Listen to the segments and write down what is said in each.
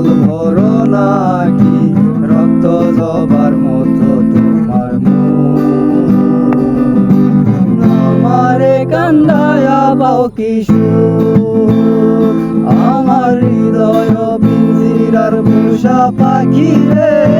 কাজল ভর নাকি রক্ত জবার মতো তোমার আমারে কান্দায়া বাও কিশোর, আমার হৃদয় পিঞ্জিরার পাখি রে।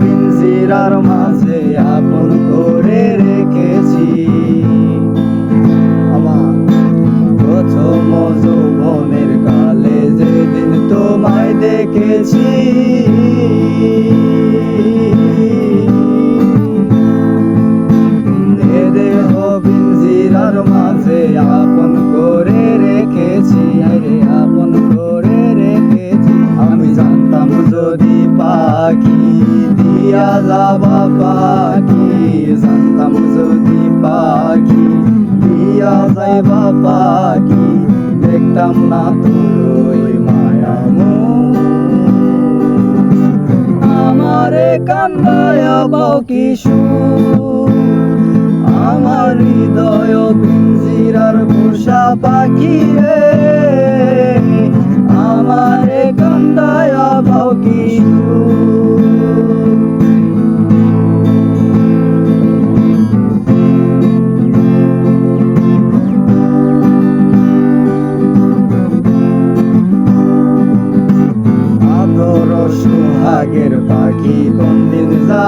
পিঞ্জিরার মাঝে আপন করে রেখেছি। আমার প্রথম যৌবনের কালে যেদিন তোমায় দেখেছি যাবা পাখি জানতাম যদি পাখি দিয়া যাইবা পাখি দেখতাম না তোর ওই মায়া আমারে কান্দায়া বাও কিশোর আমার হৃদয় পিঞ্জিরার পোষা পাখি রে আমারে কান্দায়া বাও কিশোর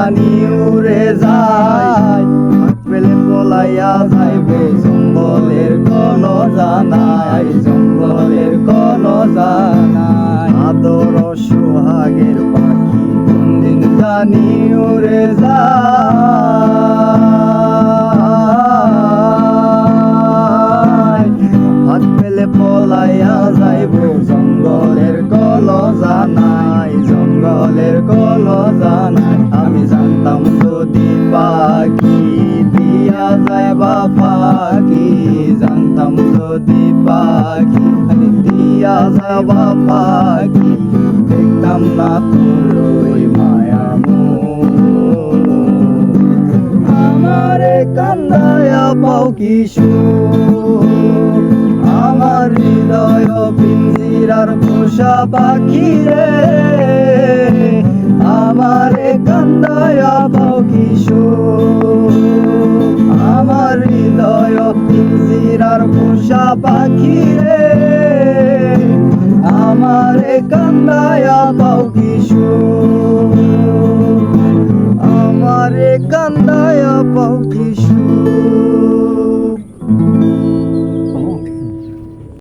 জানি উড়ে যায়। হাত পেলে পলাইয়া যাইব, জঙ্গলের কোন জানাই, জঙ্গলের কোন জানাই। আদর সোহাগের পাখি কোনদিন জানি উড়ে যায়। হাত পেলে পলাইয়া যাইব, জঙ্গলের কল জানাই, জঙ্গলের কল জানাই। জানতাম যদি দিয়া যাবা পাখি। দেখতাম না তোর মায়া আমারে কান্দায়া পাও কিশোর আমার হৃদয় পিঞ্জিরার পোষা পাখি রে। আমারে কান্দায়া পাও কিশোর পাখি রে আমারে কান্দায়া পাও কিশো আমারে কান্দায়া পাও কিশোর